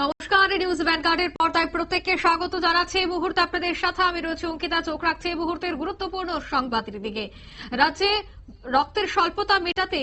নমস্কার নিউজ ভ্যানগার্ডের পর্দায় প্রত্যেককে স্বাগত জানাচ্ছি। এই মুহূর্তে আপনাদের সাথে আমি রয়েছে অঙ্কিতা, চোখ রাখছি এই মুহূর্তের গুরুত্বপূর্ণ সংবাদের দিকে। রাজ্যে রক্তের স্বল্পতা মেটাতে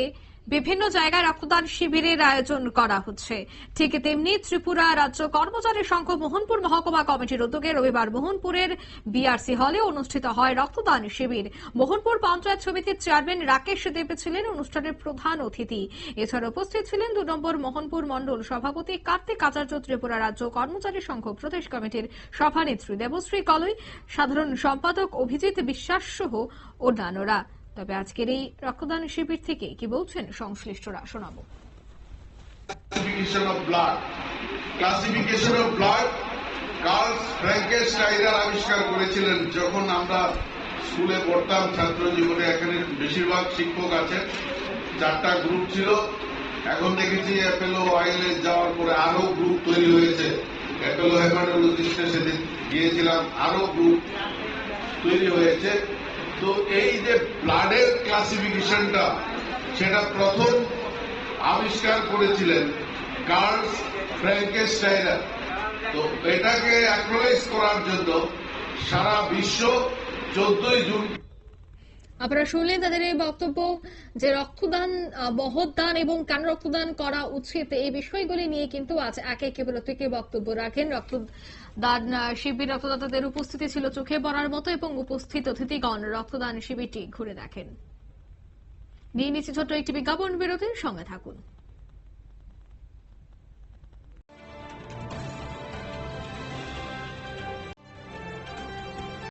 বিভিন্ন জায়গায় রক্তদান শিবিরের আয়োজন করা হচ্ছে। ঠিক তেমনি ত্রিপুরা রাজ্য কর্মচারী সংঘ মোহনপুর মহকুমা কমিটির উদ্যোগে রবিবার মোহনপুরের বিআরসি হলে অনুষ্ঠিত হয় রক্তদান শিবির। মোহনপুর পঞ্চায়েত সমিতির চেয়ারম্যান রাকেশ দেব ছিলেন অনুষ্ঠানের প্রধান অতিথি। এছাড়া উপস্থিত ছিলেন দু নম্বর মোহনপুর মণ্ডল সভাপতি কার্তিক আচার্য, ত্রিপুরা রাজ্য কর্মচারী সংঘ প্রদেশ কমিটির সভানেত্রী দেবশ্রী কলই, সাধারণ সম্পাদক অভিজিৎ বিশ্বাস সহ অন্যান্যরা। তবে আজকের এই রক্তদান শিবির থেকে কি বলছেন সংশ্লিষ্টরা, শোনাবো. Classification of blood. কার্লস ফ্র্যাঙ্কেস্টাইনার আবিষ্কার করেছিলেন যখন আমরা স্কুলে পড়তাম ছাত্র জীবনে এখানে বেশিরভাগ শিক্ষক আছেন, চারটা গ্রুপ ছিল। এখন দেখেছি অ্যাপেলো আইলেজ যাওয়ার পরে আরও গ্রুপ তৈরি হয়েছে। অ্যাপেলো হেমাটোলজিস্টে সেদিন গিয়েছিলাম আরও গ্রুপ তৈরি হয়েছে। তো এই যে ব্লাডের ক্লাসিফিকেশনটা সেটা প্রথম আবিষ্কার করেছিলেন কার্লস ফ্র্যাঙ্কেস্টাইনার তো এটাকে অ্যাকনোলেজ করার জন্য সারা বিশ্ব চোদ্দই জুন আপনারা শুনলেন তাদের এই বক্তব্য যে রক্তদান বহৎ দান এবং কেন রক্তদান করা উচিত এই বিষয়গুলি নিয়ে কিন্তু আজ একে একে প্রত্যেকে বক্তব্য রাখেন রক্তদান শিবির রক্তদাতাদের উপস্থিতি ছিল চোখে পড়ার মতো এবং উপস্থিত অতিথিগণ রক্তদান শিবিরটি ঘুরে দেখেন। নিয়ে নিচ্ছি ছোট্ট একটি বিজ্ঞাপন বিরতির, সঙ্গে থাকুন।